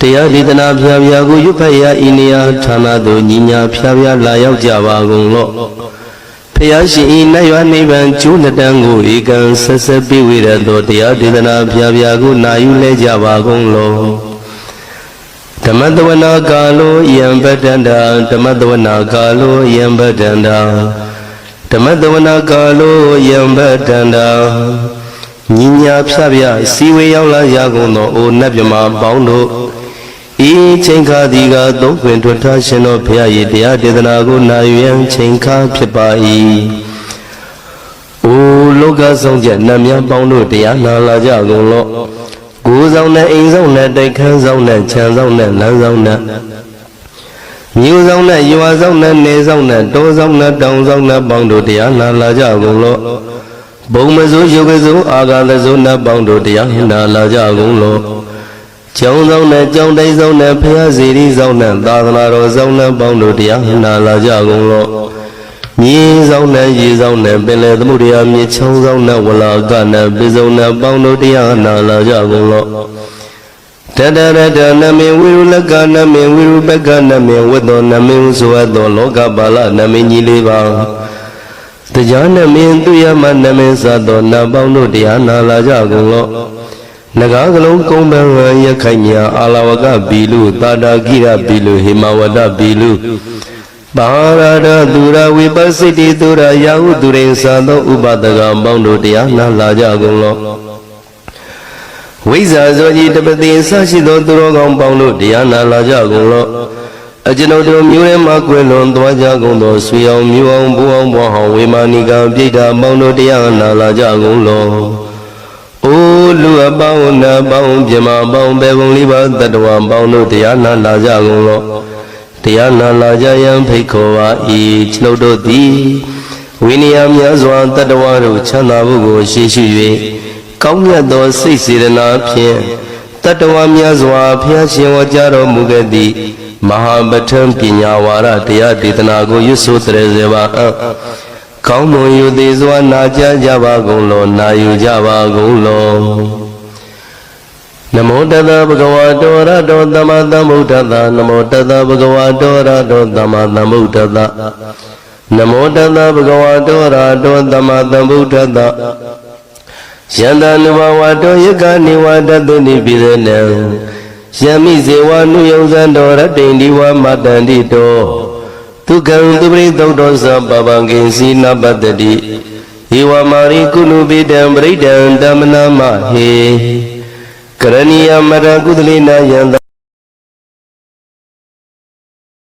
တရားဒေသနာဖျားဖျားကိုရွတ်ဖတ်ရဤနေရာဌာနသို့ညီညာဖျားဖျားလာရောက်ကြပါကုန်လော့ဖျားရှင်ဤနတ်ရွာနိဗ္ဗာန်ကျိုးနှစ်တန်းကိုဧကံဆက်ဆက်ပြည့်ဝရသောတရားဒေသနာဖျားဖျားကိုနာယူလဲကြပါကုန်လော့ဓမ္မတဝနာကာလောယံပတ္တန္တာဓမ္မတဝနာကာလောယံပတ္တန္တာဓမ္မတဝနာကာလောယံပတ္တန္တာညီညာဖျားဖျားစီဝေရောက်လာရကုန်သောအိုနတ်မြမပေါင်းတို့ ဤချိန်ခါဒီကသုံးခွင်ထွက်ထားရှင်တော်ဘုရား၏တရားဒေသနာကိုနာယူရန်ချိန်ခါဖြစ်ပါ၏အိုလောကဆုံးချက်နတ်များပေါင်းတို့တရားနာလာကြကုန်လော့ကိုယ်ဆောင်နဲ့အိမ်ဆောင်နဲ့တိုက်ခန်းဆောင်နဲ့ခြံဆောင်နဲ့လမ်းဆောင်နဲ့မြို့ဆောင်နဲ့ရွာဆောင်နဲ့နေဆောင်နဲ့တောဆောင်နဲ့တောင်ဆောင်နဲ့ပေါင်းတို့တရားနာလာကြကုန်လော့ဘုံမစိုးရုပ်ကစိုးအာဂါသစိုးနတ်ပေါင်းတို့တရားနာလာကြကုန်လော့ ကျောင်းဆောင်နဲ့ကျောင်းတိုင်းဆောင်နဲ့ဖျားစီရီဆောင်နဲ့သာသနာတော်ဆောင်နဲ့ပေါင်းတို့တရားနာလာကြကုန်လော့မြေဆောင်နဲ့ရေဆောင်နဲ့ပင်လယ်သမှုတရားမြေချောင်းဆောင်နဲ့ဝလာကနဲ့ပိစုံနဲ့ပေါင်းတို့တရားနာလာကြကုန်လော့တတရတနမေဝိရုလကနမေဝိရုပကနမေဝတ္တောနမေဟုဆိုအပ်သောလောကပါဠနမေကြီးလေးပါတရားနမေသူယမနမေသသောနတ်ပေါင်းတို့တရားနာလာကြကုန်လော့ နဂါကလုံးကုံပံဝရခိုင်ညာအာလဝကဘီလူတာတာကိရဘီလူဟိမဝဒဘီလူပါရဒသူရဝိပဿိတိသူရယာဟုသူရိသသောဥပဒကပေါင်းတို့တရားနာလာကြကုန်လော့ဝိဇ္ဇာဇောကြီးတပတိဆရှိသောသူတော်ကောင်းပေါင်းတို့တရားနာလာကြကုန်လော့အကျွန်ုပ်တို့မြို့ထဲမှာကွယ်လွန်သွားကြကုန်သောဆွေအောင်မြို့အောင်ဘိုးအောင်ဘွားဟောင်းဝေမာနိကံပြိတ္တာပေါင်းတို့တရားနာလာကြကုန်လော့ အိုလူအပေါင်းနာပေါင်းပြမပေါင်းဘေဘုံလေးပါတတဝံပေါင်းတို့တရားနာလာကြကုန်လော့တရားနာလာကြယံဖိတ်ခေါ်ပါ၏ကျွန်ုပ်တို့သည်ဝိနည်းများစွာတတဝါတို့ချမ်းသာဖို့ကိုရှေ့ရှု၍ကောင်းမြတ်သောစိတ်စေတနာဖြင့်တတဝါများစွာဖျားရှင်ဝကြားတော်မူခဲ့သည့်မဟာပဋ္ဌံပညာဝါဒတရားဒေသနာကိုရွတ်ဆိုတရေစေပါအံ့ ကောင်းမွန်ယူသေးစွာနာကြားကြပါကုန်လောနာယူကြပါကုန်လောနမောတတဗုဒ္ဓဝါတောရတောသမ္မာသမ္ဗုဒ္ဓတနမောတတဗုဒ္ဓဝါတောရတောသမ္မာသမ္ဗုဒ္ဓတနမောတတဗုဒ္ဓဝါတောရတောသမ္မာသမ္ဗုဒ္ဓတယန္တနုဘဝတောယကနိဝတတုနိပိရဏံယမိဇေဝနုယုံဇံတော်ရတိန်ဒီဝမတန္တိတော ဒုက္ခံသူပရိသုတ်တော်သပပံကိစီနပတ္တိဧဝမာရိကုဏုပိတံပရိဒံဓမ္မနာမဟေကရဏီယမရကုသလိနာယံတ